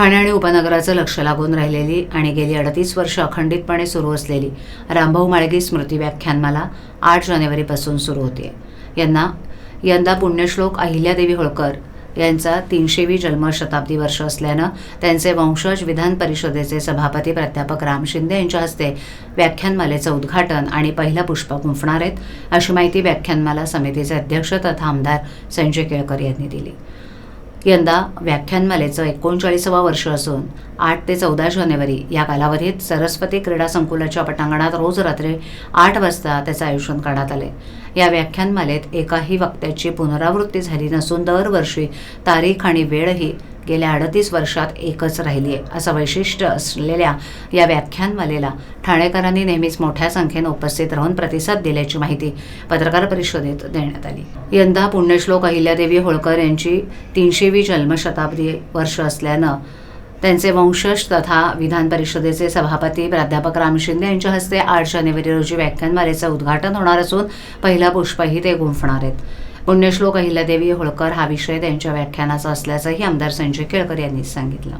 ठाणे आणि उपनगराचं लक्ष लागून राहिलेली आणि गेली अडतीस वर्ष अखंडितपणे सुरू असलेली रामभाऊ माळगी स्मृती व्याख्यानमाला आठ जानेवारीपासून सुरू होते. यांना यंदा पुण्यश्लोक अहिल्यादेवी होळकर यांचा तीनशेवी जन्मशताब्दी वर्ष असल्यानं त्यांचे वंशज विधान परिषदेचे सभापती प्राध्यापक राम शिंदे यांच्या हस्ते व्याख्यानमालेचं उद्घाटन आणि पहिलं पुष्प गुंफणार आहेत अशी माहिती व्याख्यानमाला समितीचे अध्यक्ष तथा आमदार संजय केळकर यांनी दिली. यंदा व्याख्यानमालेचं एकोणचाळीसावं वर्ष असून आठ ते चौदा जानेवारी या कालावधीत सरस्वती क्रीडा संकुलाच्या पटांगणात रोज रात्री आठ वाजता त्याचं आयोजन करण्यात आले. या व्याख्यानमालेत एकाही वक्त्याची पुनरावृत्ती झाली नसून दरवर्षी तारीख आणि वेळही गेल्या अडतीस वर्षात एकच राहिली आहे असं वैशिष्ट्य असलेल्या या व्याख्यानमालेला ठाणेकरांनी नेहमीच मोठ्या संख्येनं उपस्थित राहून प्रतिसाद दिल्याची माहिती पत्रकार परिषदेत देण्यात आली. यंदा पुण्यश्लोक अहिल्यादेवी होळकर यांची तीनशेवी जन्मशताब्दी वर्ष असल्यानं त्यांचे वंशज तथा विधान परिषदेचे सभापती प्राध्यापक राम शिंदे यांच्या हस्ते आठ जानेवारी रोजी व्याख्यानमालेचं उद्घाटन होणार असून पहिला पुष्पही ते गुंफणार आहेत पुण्यश्लोक अहिल्यादेवी होळकर हा विषय त्यांच्या व्याख्यानाचा असल्याचंही आमदार संजय केळकर यांनी सांगितलं.